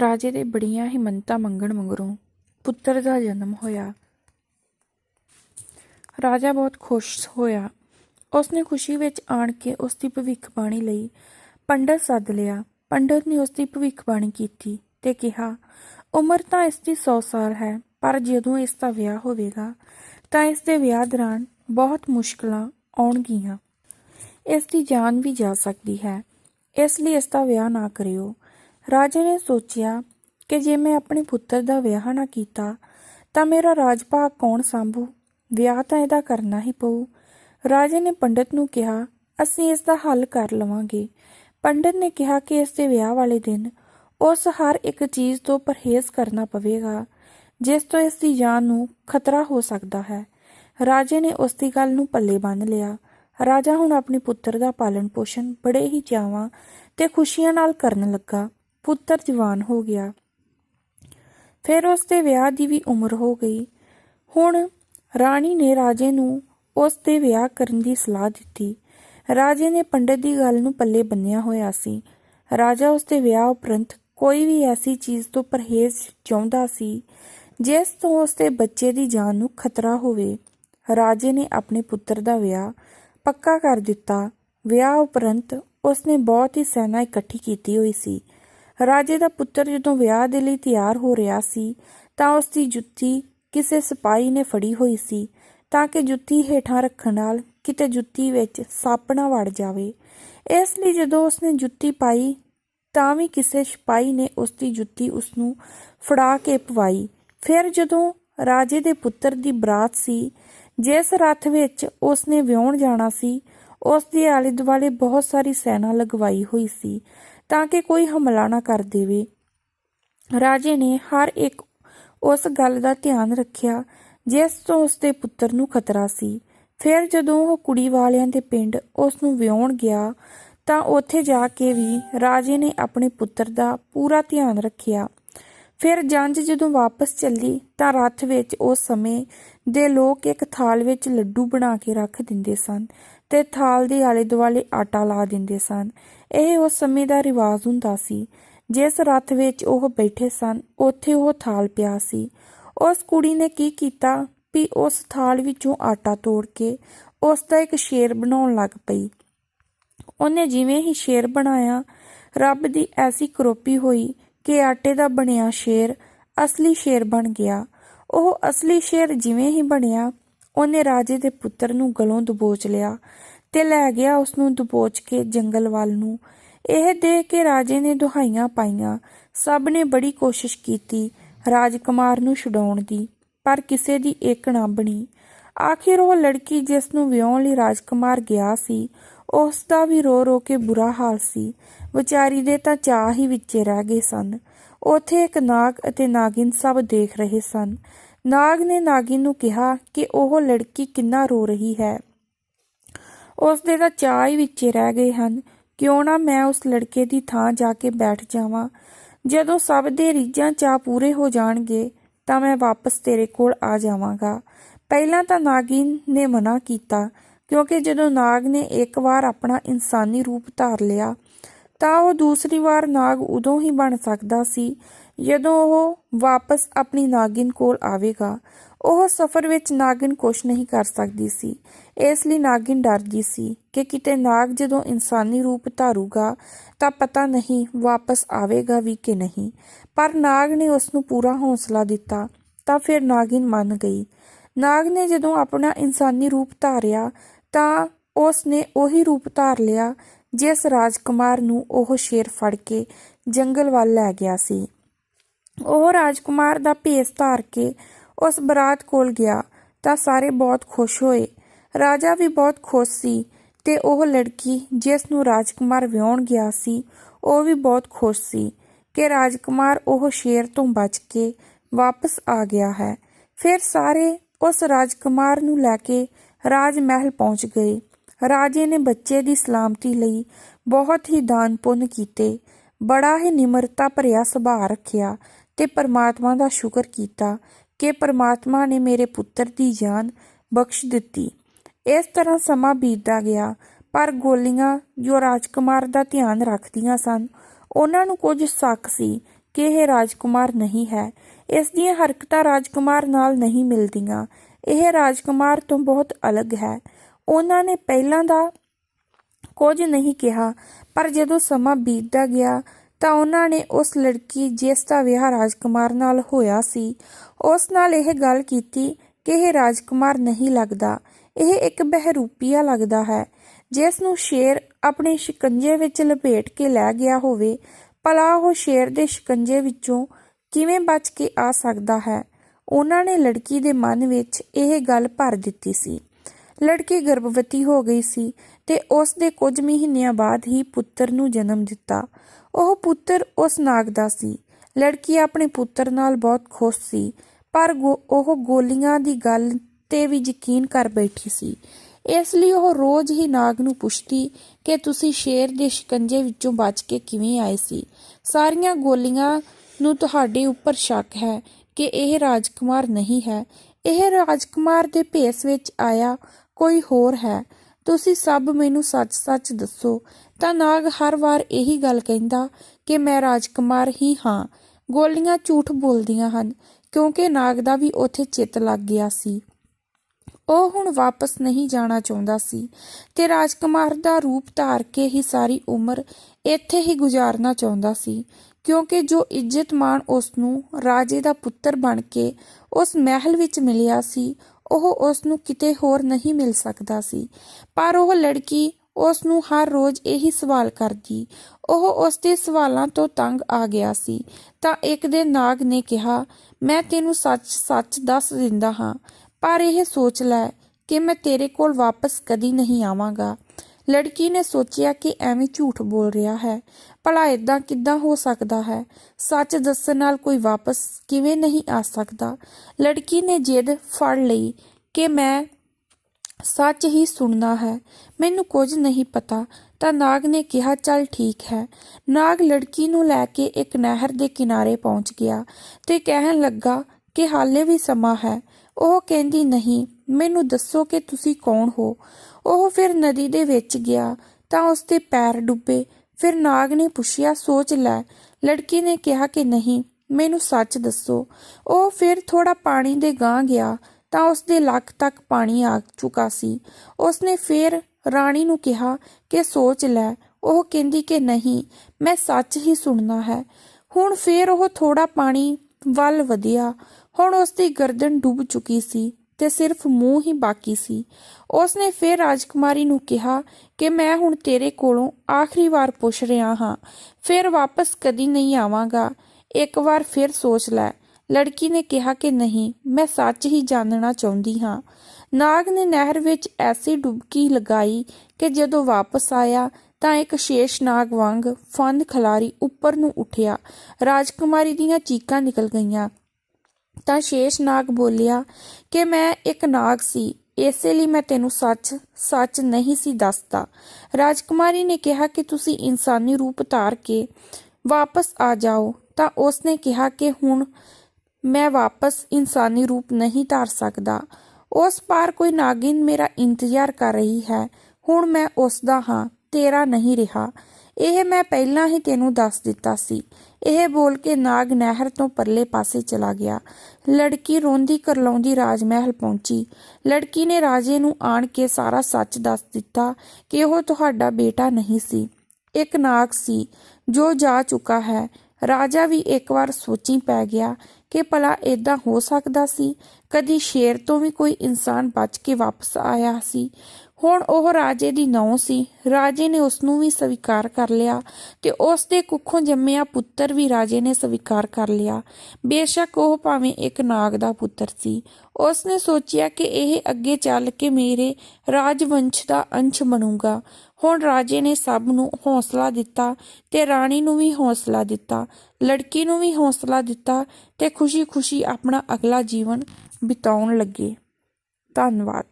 ਰਾਜੇ ਦੇ ਬੜੀਆਂ ਹੀ ਮੰਨਤਾਂ ਮੰਗਣ ਮਗਰੋਂ ਪੁੱਤਰ ਦਾ ਜਨਮ ਹੋਇਆ। ਰਾਜਾ ਬਹੁਤ ਖੁਸ਼ ਹੋਇਆ। ਉਸਨੇ ਖੁਸ਼ੀ ਵਿੱਚ ਆਣ ਕੇ ਉਸ ਦੀ ਭਵਿੱਖਬਾਣੀ ਲਈ ਪੰਡਤ ਸੱਦ ਲਿਆ। ਪੰਡਤ ਨੇ ਉਸ ਦੀ ਭਵਿੱਖਬਾਣੀ ਕੀਤੀ ਤੇ ਕਿਹਾ, ਉਮਰ ਤਾਂ ਇਸ ਦੀ 100 ਸਾਲ ਹੈ, ਪਰ ਜਦੋਂ ਇਸ ਦਾ ਵਿਆਹ ਹੋਵੇਗਾ, ਤਾਂ ਇਸ ਦੇ ਵਿਆਹ ਦੌਰਾਨ ਬਹੁਤ ਮੁਸ਼ਕਲਾਂ ਆਉਣਗੀਆਂ। ਇਸ ਦੀ ਜਾਨ ਵੀ ਜਾ ਸਕਦੀ ਹੈ। ਇਸ ਲਈ ਇਸ ਦਾ ਵਿਆਹ ਨਾ ਕਰਿਓ। ਰਾਜੇ ਨੇ ਸੋਚਿਆ ਕਿ ਜੇ ਮੈਂ ਆਪਣੇ ਪੁੱਤਰ ਦਾ ਵਿਆਹ ਨਾ ਕੀਤਾ, ਤਾਂ ਮੇਰਾ ਰਾਜ ਭਾਗ ਕੌਣ ਸੰਭੂ? ਵਿਆਹ ਤਾਂ ਇਹਦਾ ਕਰਨਾ ਹੀ ਪਊ। ਰਾਜੇ ਨੇ ਪੰਡਤ ਨੂੰ ਕਿਹਾ, ਅਸੀਂ ਇਸ ਦਾ ਹੱਲ ਕਰ ਲਵਾਂਗੇ। ਪੰਡਤ ਨੇ ਕਿਹਾ ਕਿ ਇਸ ਦੇ ਵਿਆਹ ਵਾਲੇ ਦਿਨ ਉਸ ਹਰ ਇੱਕ ਚੀਜ਼ ਤੋਂ ਪਰਹੇਜ਼ ਕਰਨਾ ਪਵੇਗਾ, ਜਿਸ ਤੋਂ ਇਸ ਦੀ ਜਾਨ ਨੂੰ ਖਤਰਾ ਹੋ ਸਕਦਾ ਹੈ। ਰਾਜੇ ਨੇ ਉਸ ਦੀ ਗੱਲ ਨੂੰ ਪੱਲੇ ਬੰਨ੍ਹ ਲਿਆ। ਰਾਜਾ ਹੁਣ ਆਪਣੇ ਪੁੱਤਰ ਦਾ ਪਾਲਣ ਪੋਸ਼ਣ ਬੜੇ ਹੀ ਚਾਵਾਂ ਤੇ ਖੁਸ਼ੀਆਂ ਨਾਲ ਕਰਨ ਲੱਗਾ। ਪੁੱਤਰ ਜਵਾਨ ਹੋ ਗਿਆ। ਫਿਰ ਉਸ ਦੇ ਵਿਆਹ ਦੀ ਵੀ ਉਮਰ ਹੋ ਗਈ। ਹੁਣ ਰਾਣੀ ਨੇ ਰਾਜੇ ਨੂੰ ਉਸ ਦੇ ਵਿਆਹ ਕਰਨ ਦੀ ਸਲਾਹ ਦਿੱਤੀ। ਰਾਜੇ ਨੇ ਪੰਡਤ ਦੀ ਗੱਲ ਨੂੰ ਪੱਲੇ ਬੰਨਿਆ ਹੋਇਆ ਸੀ। ਰਾਜਾ ਉਸ ਦੇ ਵਿਆਹ ਉਪਰੰਤ ਕੋਈ ਵੀ ਐਸੀ ਚੀਜ਼ ਤੋਂ ਪਰਹੇਜ਼ ਚਾਹੁੰਦਾ ਸੀ, ਜਿਸ ਤੋਂ ਉਸ ਦੇ ਬੱਚੇ ਦੀ ਜਾਨ ਨੂੰ ਖਤਰਾ ਹੋਵੇ। ਰਾਜੇ ਨੇ ਆਪਣੇ ਪੁੱਤਰ ਦਾ ਵਿਆਹ ਪੱਕਾ ਕਰ ਦਿੱਤਾ। ਵਿਆਹ ਉਪਰੰਤ ਉਸਨੇ ਬਹੁਤ ਹੀ ਸੈਨਾ ਇਕੱਠੀ ਕੀਤੀ ਹੋਈ ਸੀ। ਰਾਜੇ ਦਾ ਪੁੱਤਰ ਜਦੋਂ ਵਿਆਹ ਦੇ ਲਈ ਤਿਆਰ ਹੋ ਰਿਹਾ ਸੀ, ਤਾਂ ਉਸ ਦੀ ਜੁੱਤੀ ਕਿਸੇ ਸਿਪਾਹੀ ਨੇ ਫੜੀ ਹੋਈ ਸੀ, ਤਾਂ ਕਿ ਜੁੱਤੀ ਹੇਠਾਂ ਰੱਖਣ ਨਾਲ ਕਿਤੇ ਜੁੱਤੀ ਵਿੱਚ ਸੱਪ ਨਾ ਵੜ ਜਾਵੇ। ਇਸ ਲਈ ਜਦੋਂ ਉਸਨੇ ਜੁੱਤੀ ਪਾਈ, ਤਾਂ ਵੀ ਕਿਸੇ ਸਿਪਾਹੀ ਨੇ ਉਸ ਦੀ ਜੁੱਤੀ ਉਸ ਨੂੰ ਫੜਾ ਕੇ ਪਵਾਈ। ਫਿਰ ਜਦੋਂ ਰਾਜੇ ਦੇ ਪੁੱਤਰ ਦੀ ਬਰਾਤ ਸੀ, ਜਿਸ ਰੱਥ ਵਿੱਚ ਉਸਨੇ ਵਿਆਹਣ ਜਾਣਾ ਸੀ ਉਸ ਦੇ ਆਲੇ ਦੁਆਲੇ ਬਹੁਤ ਸਾਰੀ ਸੈਨਾ ਲਗਵਾਈ ਹੋਈ ਸੀ। ਤਾਂ ਕਿ ਕੋਈ ਹਮਲਾ ਨਾ ਕਰ ਦੇਵੇ। ਰਾਜੇ ਨੇ ਹਰ ਇੱਕ ਉਸ ਗੱਲ ਦਾ ਧਿਆਨ ਰੱਖਿਆ, ਜਿਸ ਤੋਂ ਉਸਦੇ ਪੁੱਤਰ ਨੂੰ ਖਤਰਾ ਸੀ। ਫਿਰ ਜਦੋਂ ਉਹ ਕੁੜੀ ਵਾਲਿਆਂ ਦੇ ਪਿੰਡ ਉਸ ਨੂੰ ਵਿਆਹਣ ਗਿਆ, ਤਾਂ ਉੱਥੇ ਜਾ ਕੇ ਵੀ ਰਾਜੇ ਨੇ ਆਪਣੇ ਪੁੱਤਰ ਦਾ ਪੂਰਾ ਧਿਆਨ ਰੱਖਿਆ। ਫਿਰ ਜੰਜ ਜਦੋਂ ਵਾਪਸ ਚੱਲੀ, ਤਾਂ ਰੱਥ ਵਿੱਚ ਉਸ ਸਮੇਂ ਦੇ ਲੋਕ ਇੱਕ ਥਾਲ ਵਿੱਚ ਲੱਡੂ ਬਣਾ ਕੇ ਰੱਖ ਦਿੰਦੇ ਸਨ ਤੇ ਥਾਲ ਦੇ ਆਲੇ ਦੁਆਲੇ ਆਟਾ ਲਾ ਦਿੰਦੇ ਸਨ। ਇਹ ਉਸ ਸਮੇਂ ਦਾ ਰਿਵਾਜ ਹੁੰਦਾ ਸੀ, ਜਿਸ ਰੱਥ ਵਿੱਚ ਉਹ ਬੈਠੇ ਸਨ, ਉੱਥੇ ਉਹ ਥਾਲ ਪਿਆ ਸੀ। ਉਸ ਕੁੜੀ ਨੇ ਕੀ ਕੀਤਾ ਵੀ ਉਸ ਥਾਲ ਵਿੱਚੋਂ ਆਟਾ ਤੋੜ ਕੇ ਉਸ ਦਾ ਇੱਕ ਸ਼ੇਰ ਬਣਾਉਣ ਲੱਗ ਪਈ। ਉਹਨੇ ਜਿਵੇਂ ਹੀ ਸ਼ੇਰ ਬਣਾਇਆ, ਰੱਬ ਦੀ ਐਸੀ ਕਰੋਪੀ ਹੋਈ ਕਿ ਆਟੇ ਦਾ ਬਣਿਆ ਸ਼ੇਰ ਅਸਲੀ ਸ਼ੇਰ ਬਣ ਗਿਆ। ਉਹ ਅਸਲੀ ਸ਼ੇਰ ਜਿਵੇਂ ਹੀ ਬਣਿਆ, ਉਹਨੇ ਰਾਜੇ ਦੇ ਪੁੱਤਰ ਨੂੰ ਗਲੋਂ ਦਬੋਚ ਲਿਆ। ਤੇ ਲੈ ਗਿਆ ਉਸ ਨੂੰ ਦਬੋਚ ਕੇ ਜੰਗਲ ਵੱਲ ਨੂੰ। ਇਹ ਦੇਖ ਕੇ ਰਾਜੇ ਨੇ ਦੁਹਾਈਆਂ ਪਾਈਆਂ। ਸਭ ਨੇ ਬੜੀ ਕੋਸ਼ਿਸ਼ ਕੀਤੀ। ਰਾਜਕੁਮਾਰ ਨੂੰ ਛਡਾਉਣ ਦੀ, ਪਰ ਕਿਸੇ ਦੀ ਇੱਕ ਨਾ ਬਣੀ। ਆਖਿਰ ਉਹ ਲੜਕੀ ਜਿਸ ਨੂੰ ਵਿਆਹਣ ਲਈ ਰਾਜਕੁਮਾਰ ਗਿਆ ਸੀ, ਉਸ ਦਾ ਵੀ ਰੋ ਰੋ ਕੇ ਬੁਰਾ ਹਾਲ ਸੀ। ਵਿਚਾਰੀ ਦੇ ਤਾਂ ਚਾਹ ਹੀ ਵਿੱਚੇ ਰਹਿ ਗਏ ਸਨ। ਉਥੇ ਇੱਕ ਨਾਗ ਅਤੇ ਨਾਗਿਨ ਸਭ ਦੇਖ ਰਹੇ ਸਨ। ਨਾਗ ਨੇ ਨਾਗਿਨ ਨੂੰ ਕਿਹਾ ਕਿ ਉਹ ਲੜਕੀ ਕਿੰਨਾ ਰੋ ਰਹੀ ਹੈ। ਉਸ ਦੇ ਤਾਂ ਚਾਹ ਹੀ ਵਿੱਚੇ ਰਹਿ ਗਏ ਹਨ। ਕਿਉਂ ਨਾ ਮੈਂ ਉਸ ਲੜਕੇ ਦੀ ਥਾਂ ਜਾ ਕੇ ਬੈਠ ਜਾਵਾਂ। ਜਦੋਂ ਸਭ ਦੇ ਰੀਝਾਂ ਚਾਹ ਪੂਰੇ ਹੋ ਜਾਣਗੇ, ਤਾਂ ਮੈਂ ਵਾਪਸ ਤੇਰੇ ਕੋਲ ਆ ਜਾਵਾਂਗਾ। ਪਹਿਲਾਂ ਤਾਂ ਨਾਗਿਨ ਨੇ ਮਨਾ ਕੀਤਾ, ਕਿਉਂਕਿ ਜਦੋਂ ਨਾਗ ਨੇ ਇੱਕ ਵਾਰ ਆਪਣਾ ਇਨਸਾਨੀ ਰੂਪ ਧਾਰ ਲਿਆ, ਤਾਂ ਉਹ ਦੂਸਰੀ ਵਾਰ ਨਾਗ ਉਦੋਂ ਹੀ ਬਣ ਸਕਦਾ ਸੀ ਜਦੋਂ ਉਹ ਵਾਪਸ ਆਪਣੀ ਨਾਗਿਨ ਕੋਲ ਆਵੇਗਾ, ਉਹ ਸਫ਼ਰ ਵਿੱਚ ਨਾਗਿਨ ਕੁਛ ਨਹੀਂ ਕਰ ਸਕਦੀ ਸੀ। ਇਸ ਲਈ ਨਾਗਿਨ ਡਰਦੀ ਸੀ ਕਿ ਕਿਤੇ ਨਾਗ ਜਦੋਂ ਇਨਸਾਨੀ ਰੂਪ ਧਾਰੂਗਾ ਤਾਂ ਪਤਾ ਨਹੀਂ ਵਾਪਸ ਆਵੇਗਾ ਵੀ ਕਿ ਨਹੀਂ। ਪਰ ਨਾਗ ਨੇ ਉਸ ਨੂੰ ਪੂਰਾ ਹੌਸਲਾ ਦਿੱਤਾ ਤਾਂ ਫਿਰ ਨਾਗਿਨ ਮੰਨ ਗਈ। ਨਾਗ ਨੇ ਜਦੋਂ ਆਪਣਾ ਇਨਸਾਨੀ ਰੂਪ ਧਾਰਿਆ ਤਾਂ ਉਸ ਨੇ ਉਹੀ ਰੂਪ ਧਾਰ ਲਿਆ ਜਿਸ ਰਾਜਕੁਮਾਰ ਨੂੰ ਉਹ ਸ਼ੇਰ ਫੜ ਕੇ ਜੰਗਲ ਵੱਲ ਲੈ ਗਿਆ ਸੀ। ਉਹ ਰਾਜਕੁਮਾਰ ਦਾ ਭੇਸ ਧਾਰ ਕੇ ਉਸ ਬਰਾਤ ਕੋਲ ਗਿਆ ਤਾਂ ਸਾਰੇ ਬਹੁਤ ਖੁਸ਼ ਹੋਏ। ਰਾਜਾ ਵੀ ਬਹੁਤ ਖੁਸ਼ ਸੀ ਤੇ ਉਹ ਲੜਕੀ ਜਿਸ ਨੂੰ ਰਾਜਕੁਮਾਰ ਵਿਆਹਣ ਗਿਆ ਸੀ, ਉਹ ਵੀ ਬਹੁਤ ਖੁਸ਼ ਸੀ ਕਿ ਰਾਜਕੁਮਾਰ ਉਹ ਸ਼ੇਰ ਤੋਂ ਬਚ ਕੇ ਵਾਪਸ ਆ ਗਿਆ ਹੈ। ਫਿਰ ਸਾਰੇ ਉਸ ਰਾਜਕੁਮਾਰ ਨੂੰ ਲੈ ਕੇ ਰਾਜ ਮਹਿਲ ਪਹੁੰਚ ਗਏ। ਰਾਜੇ ਨੇ ਬੱਚੇ ਦੀ ਸਲਾਮਤੀ ਲਈ ਬਹੁਤ ਹੀ ਦਾਨ ਪੁੰਨ ਕੀਤੇ। ਬੜਾ ਹੀ ਨਿਮਰਤਾ ਭਰਿਆ ਸੁਭਾਅ ਰੱਖਿਆ। ਤੇ ਪਰਮਾਤਮਾ ਦਾ ਸ਼ੁਕਰ ਕੀਤਾ ਕਿ ਪਰਮਾਤਮਾ ਨੇ ਮੇਰੇ ਪੁੱਤਰ ਦੀ ਜਾਨ ਬਖਸ਼ ਦਿੱਤੀ। ਇਸ ਤਰ੍ਹਾਂ ਸਮਾਂ ਬੀਤਦਾ ਗਿਆ, ਪਰ ਗੋਲੀਆਂ ਜੋ ਰਾਜਕੁਮਾਰ ਦਾ ਧਿਆਨ ਰੱਖਦੀਆਂ ਸਨ, ਉਹਨਾਂ ਨੂੰ ਕੁਝ ਸ਼ੱਕ ਸੀ ਕਿ ਇਹ ਰਾਜਕੁਮਾਰ ਨਹੀਂ ਹੈ। ਇਸ ਦੀਆਂ ਹਰਕਤਾਂ ਰਾਜਕੁਮਾਰ ਨਾਲ ਨਹੀਂ ਮਿਲਦੀਆਂ। ਇਹ ਰਾਜਕੁਮਾਰ ਤੋਂ ਬਹੁਤ ਅਲੱਗ ਹੈ। ਉਹਨਾਂ ਨੇ ਪਹਿਲਾਂ ਦਾ ਕੁਝ ਨਹੀਂ ਕਿਹਾ, ਪਰ ਜਦੋਂ ਸਮਾਂ ਬੀਤਦਾ ਗਿਆ ਤਾਂ ਉਹਨਾਂ ਨੇ ਉਸ ਲੜਕੀ ਜਿਸ ਦਾ ਵਿਆਹ ਰਾਜਕੁਮਾਰ ਨਾਲ ਹੋਇਆ ਸੀ। ਉਸ ਨਾਲ ਇਹ ਗੱਲ ਕੀਤੀ ਕਿ ਇਹ ਰਾਜਕੁਮਾਰ ਨਹੀਂ ਲੱਗਦਾ। ਇਹ ਇੱਕ ਬਹਿਰੂਪੀਆ ਲੱਗਦਾ ਹੈ। ਜਿਸ ਨੂੰ ਸ਼ੇਰ ਆਪਣੇ ਸ਼ਿਕੰਜੇ ਵਿੱਚ ਲਪੇਟ ਕੇ ਲੈ ਗਿਆ ਹੋਵੇ, ਭਲਾ ਉਹ ਸ਼ੇਰ ਦੇ ਸ਼ਿਕੰਜੇ ਵਿੱਚੋਂ ਕਿਵੇਂ ਬਚ ਕੇ ਆ ਸਕਦਾ ਹੈ? ਉਹਨਾਂ ਨੇ ਲੜਕੀ ਦੇ ਮਨ ਵਿੱਚ ਇਹ ਗੱਲ ਭਰ ਦਿੱਤੀ ਸੀ। ਲੜਕੀ ਗਰਭਵਤੀ ਹੋ ਗਈ ਸੀ। ਤੇ ਉਸ ਦੇ ਕੁਝ ਮਹੀਨਿਆਂ ਬਾਅਦ ਹੀ ਪੁੱਤਰ ਨੂੰ ਜਨਮ ਦਿੱਤਾ। ਉਹ ਪੁੱਤਰ ਉਸ ਨਾਗ ਦਾ ਸੀ। ਲੜਕੀ ਆਪਣੇ ਪੁੱਤਰ ਨਾਲ ਬਹੁਤ ਖੁਸ਼ ਸੀ, ਪਰ ਗੋ- ਉਹ ਗੋਲੀਆਂ ਦੀ ਗੱਲ ਤੇ ਵੀ ਯਕੀਨ ਕਰ ਬੈਠੀ ਸੀ। ਇਸ ਲਈ ਉਹ ਰੋਜ਼ ਹੀ ਨਾਗ ਨੂੰ ਪੁੱਛਦੀ ਕਿ ਤੁਸੀਂ ਸ਼ੇਰ ਦੇ ਸ਼ਿਕੰਜੇ ਵਿੱਚੋਂ ਬਚ ਕੇ ਕਿਵੇਂ ਆਏ ਸੀ? ਸਾਰੀਆਂ ਗੋਲੀਆਂ ਨੂੰ ਤੁਹਾਡੇ ਉੱਪਰ ਸ਼ੱਕ ਹੈ ਕਿ ਇਹ ਰਾਜਕੁਮਾਰ ਨਹੀਂ ਹੈ। ਇਹ ਰਾਜਕੁਮਾਰ ਦੇ ਭੇਸ ਵਿੱਚ ਆਇਆ ਕੋਈ ਹੋਰ ਹੈ। ਤੁਸੀਂ ਸਭ ਮੈਨੂੰ ਸੱਚ-ਸੱਚ ਦੱਸੋ। ਤਾਂ ਨਾਗ ਹਰ ਵਾਰ ਇਹੀ ਗੱਲ ਕਹਿੰਦਾ ਕਿ ਮੈਂ ਰਾਜਕੁਮਾਰ ਹੀ ਹਾਂ। ਗੋਲੀਆਂ ਝੂਠ ਬੋਲਦੀਆਂ ਹਨ, ਕਿਉਂਕਿ ਨਾਗ ਦਾ ਵੀ ਉੱਥੇ ਚਿੱਤ ਲੱਗ ਗਿਆ ਸੀ। ਉਹ ਹੁਣ ਵਾਪਸ ਨਹੀਂ ਜਾਣਾ ਚਾਹੁੰਦਾ ਸੀ ਤੇ ਰਾਜਕੁਮਾਰ ਦਾ ਰੂਪ ਧਾਰ ਕੇ ਹੀ ਸਾਰੀ ਉਮਰ ਇੱਥੇ ਹੀ ਗੁਜ਼ਾਰਨਾ ਚਾਹੁੰਦਾ ਸੀ, ਕਿਉਂਕਿ ਜੋ ਇੱਜ਼ਤ ਮਾਣ ਉਸ ਨੂੰ ਰਾਜੇ ਦਾ ਪੁੱਤਰ ਬਣ ਕੇ ਉਸ ਮਹਿਲ ਵਿੱਚ ਮਿਲਿਆ ਸੀ ਉਹ ਉਸ ਨੂੰ ਕਿਤੇ ਹੋਰ ਨਹੀਂ ਮਿਲ ਸਕਦਾ ਸੀ। ਪਰ ਉਹ ਲੜਕੀ ਉਸ ਨੂੰ ਹਰ ਰੋਜ਼ ਇਹੀ ਸਵਾਲ ਕਰਦੀ। ਉਹ ਉਸ ਦੇ ਸਵਾਲਾਂ ਤੋਂ ਤੰਗ ਆ ਗਿਆ ਸੀ। ਤਾਂ ਇੱਕ ਦਿਨ ਨਾਗ ਨੇ ਕਿਹਾ, ਮੈਂ ਤੈਨੂੰ ਸੱਚ ਸੱਚ ਦੱਸ ਦਿੰਦਾ ਹਾਂ, ਪਰ ਇਹ ਸੋਚ ਲੈ ਕਿ ਮੈਂ ਤੇਰੇ ਕੋਲ ਵਾਪਸ ਕਦੀ ਨਹੀਂ ਆਵਾਂਗਾ। ਲੜਕੀ ਨੇ ਸੋਚਿਆ ਕਿ ਐਵੇਂ ਝੂਠ ਬੋਲ ਰਿਹਾ ਹੈ। ਭਲਾ ਇਦਾਂ ਕਿੱਦਾਂ ਹੋ ਸਕਦਾ ਹੈ? ਸੱਚ ਦੱਸਣ ਨਾਲ ਕੋਈ ਵਾਪਸ ਕਿਵੇਂ ਨਹੀਂ ਆ ਸਕਦਾ? ਲੜਕੀ ਨੇ ਜਿੱਦ ਫੜ ਲਈ ਕਿ ਮੈਂ ਸੱਚ ਹੀ ਸੁਣਨਾ ਹੈ। ਮੈਨੂੰ ਕੁਝ ਨਹੀਂ ਪਤਾ। ਤਾਂ ਨਾਗ ਨੇ ਕਿਹਾ, ਚੱਲ ਠੀਕ ਹੈ। ਨਾਗ ਲੜਕੀ ਨੂੰ ਲੈ ਕੇ ਇੱਕ ਨਹਿਰ ਦੇ ਕਿਨਾਰੇ ਪਹੁੰਚ ਗਿਆ ਤੇ ਕਹਿਣ ਲੱਗਾ ਕਿ ਹਾਲੇ ਵੀ ਸਮਾਂ ਹੈ। ਉਹ ਕਹਿੰਦੀ, ਨਹੀਂ ਮੈਨੂੰ ਦੱਸੋ ਕਿ ਤੁਸੀਂ ਕੌਣ ਹੋ? ਉਹ ਫਿਰ ਨਦੀ ਦੇ ਵਿੱਚ ਗਿਆ ਤਾਂ ਉਸ ਦੇ ਪੈਰ ਡੁੱਬੇ। ਫਿਰ ਨਾਗ ਨੇ ਪੁੱਛਿਆ, ਸੋਚ ਲੈ। ਲੜਕੀ ਨੇ ਕਿਹਾ ਕਿ ਨਹੀਂ, ਮੈਨੂੰ ਸੱਚ ਦੱਸੋ। ਉਹ ਫਿਰ ਥੋੜਾ ਪਾਣੀ ਦੇ ਗਾਂ ਗਿਆ ਤਾਂ ਉਸ ਦੇ ਲੱਕ ਤੱਕ ਪਾਣੀ ਆ ਚੁੱਕਾ ਸੀ। ਉਸਨੇ ਫਿਰ ਰਾਣੀ ਨੂੰ ਕਿਹਾ ਕਿ ਸੋਚ ਲੈ। ਉਹ ਕਹਿੰਦੀ ਕਿ ਨਹੀਂ, ਮੈਂ ਸੱਚ ਹੀ ਸੁਣਨਾ ਹੈ। ਹੁਣ ਫਿਰ ਉਹ ਥੋੜਾ ਪਾਣੀ ਵੱਲ ਵਧਿਆ। ਹੁਣ ਉਸ ਦੀ ਗਰਦਨ ਡੁੱਬ ਚੁੱਕੀ ਸੀ। ਤੇ ਸਿਰਫ ਮੂੰਹ ਹੀ ਬਾਕੀ ਸੀ। ਉਸਨੇ ਫਿਰ ਰਾਜਕੁਮਾਰੀ ਨੂੰ ਕਿਹਾ ਕਿ ਮੈਂ ਹੁਣ ਤੇਰੇ ਕੋਲੋਂ ਆਖਰੀ ਵਾਰ ਪੁੱਛ ਰਿਹਾ ਹਾਂ। ਫਿਰ ਵਾਪਸ ਕਦੀ ਨਹੀਂ ਆਵਾਂਗਾ। ਇੱਕ ਵਾਰ ਫਿਰ ਸੋਚ ਲੈ। ਲੜਕੀ ਨੇ ਕਿਹਾ ਕਿ ਨਹੀਂ, ਮੈਂ ਸੱਚ ਹੀ ਜਾਣਨਾ ਚਾਹੁੰਦੀ ਹਾਂ। ਨਾਗ ਨੇ ਨਹਿਰ ਵਿੱਚ ਐਸੀ ਡੁਬਕੀ ਲਗਾਈ ਕਿ ਜਦੋਂ ਵਾਪਸ ਆਇਆ ਤਾਂ ਇੱਕ ਸ਼ੇਸ਼ ਨਾਗ ਵਾਂਗ ਫੰਦ ਖਲਾਰੀ ਉੱਪਰ ਨੂੰ ਉੱਠਿਆ। ਰਾਜਕੁਮਾਰੀ ਦੀਆਂ ਚੀਕਾਂ ਨਿਕਲ ਗਈਆਂ। ਤਾਂ ਸ਼ੇਸ਼ ਨਾਗ ਬੋਲਿਆ ਕਿ ਮੈਂ ਇੱਕ ਨਾਗ ਸੀ, ਇਸੇ ਲਈ ਮੈਂ ਤੈਨੂੰ ਸੱਚ ਸੱਚ ਨਹੀਂ ਸੀ ਦੱਸਦਾ। ਰਾਜਕੁਮਾਰੀ ਨੇ ਕਿਹਾ ਕਿ ਤੁਸੀਂ ਇਨਸਾਨੀ ਰੂਪ ਧਾਰ ਕੇ ਵਾਪਸ ਆ ਜਾਓ, ਤਾਂ ਉਸਨੇ ਕਿਹਾ ਕਿ ਹੁਣ ਮੈਂ ਵਾਪਸ ਇਨਸਾਨੀ ਰੂਪ ਨਹੀਂ ਧਾਰ ਸਕਦਾ। ਉਸ ਪਾਰ ਕੋਈ ਨਾਗਿਨ ਮੇਰਾ ਇੰਤਜ਼ਾਰ ਕਰ ਰਹੀ ਹੈ, ਹੁਣ ਮੈਂ ਉਸ ਦਾ ਹਾਂ, ਤੇਰਾ ਨਹੀਂ ਰਿਹਾ। ਇਹ ਮੈਂ ਪਹਿਲਾਂ ਹੀ ਤੈਨੂੰ ਦੱਸ ਦਿੱਤਾ ਸੀ। ਇਹ ਬੋਲ ਕੇ ਨਾਗ ਨਹਿਰ ਤੋਂ ਪਰਲੇ ਪਾਸੇ ਚਲਾ ਗਿਆ। ਲੜਕੀ ਰੋਂਦੀ ਕਰਲਾਉਂਦੀ ਰਾਜ ਮਹਿਲ ਪਹੁੰਚੀ। ਲੜਕੀ ਨੇ ਰਾਜੇ ਨੂੰ ਆਣ ਕੇ ਸਾਰਾ ਸੱਚ ਦੱਸ ਦਿੱਤਾ ਕਿ ਉਹ ਤੁਹਾਡਾ ਬੇਟਾ ਨਹੀਂ ਸੀ। ਇੱਕ ਨਾਗ ਸੀ, ਜੋ ਜਾ ਚੁੱਕਾ ਹੈ। ਰਾਜਾ ਵੀ ਇੱਕ ਵਾਰ ਸੋਚੀ ਪੈ ਗਿਆ ਕਿ ਭਲਾ ਇਦਾਂ ਹੋ ਸਕਦਾ ਸੀ। ਕਦੀ ਸ਼ੇਰ ਤੋਂ ਵੀ ਕੋਈ ਇਨਸਾਨ ਬਚ ਕੇ ਵਾਪਸ ਆਇਆ ਸੀ। ਹੁਣ ਉਹ ਰਾਜੇ ਦੀ ਨੌਂ ਸੀ। ਰਾਜੇ ਨੇ ਉਸ ਨੂੰ ਵੀ ਸਵੀਕਾਰ ਕਰ ਲਿਆ ਤੇ ਉਸ ਦੇ ਕੁੱਖੋਂ ਜੰਮਿਆ ਪੁੱਤਰ ਵੀ ਰਾਜੇ ਨੇ ਸਵੀਕਾਰ ਕਰ ਲਿਆ। ਬੇਸ਼ੱਕ ਉਹ ਭਾਵੇਂ ਇੱਕ ਨਾਗ ਦਾ ਪੁੱਤਰ ਸੀ। ਉਸ ਨੇ ਸੋਚਿਆ ਕਿ ਇਹ ਅੱਗੇ ਚੱਲ ਕੇ ਮੇਰੇ ਰਾਜਵੰਸ਼ ਦਾ ਅੰਸ਼ ਬਣੂਗਾ। ਹੁਣ ਰਾਜੇ ਨੇ ਸਭ ਨੂੰ ਹੌਸਲਾ ਦਿੱਤਾ ਤੇ ਰਾਣੀ ਨੂੰ ਵੀ ਹੌਸਲਾ ਦਿੱਤਾ, ਲੜਕੀ ਨੂੰ ਵੀ ਹੌਸਲਾ ਦਿੱਤਾ ਤੇ ਖੁਸ਼ੀ-ਖੁਸ਼ੀ ਆਪਣਾ ਅਗਲਾ ਜੀਵਨ ਬਿਤਾਉਣ ਲੱਗੇ। ਧੰਨਵਾਦ।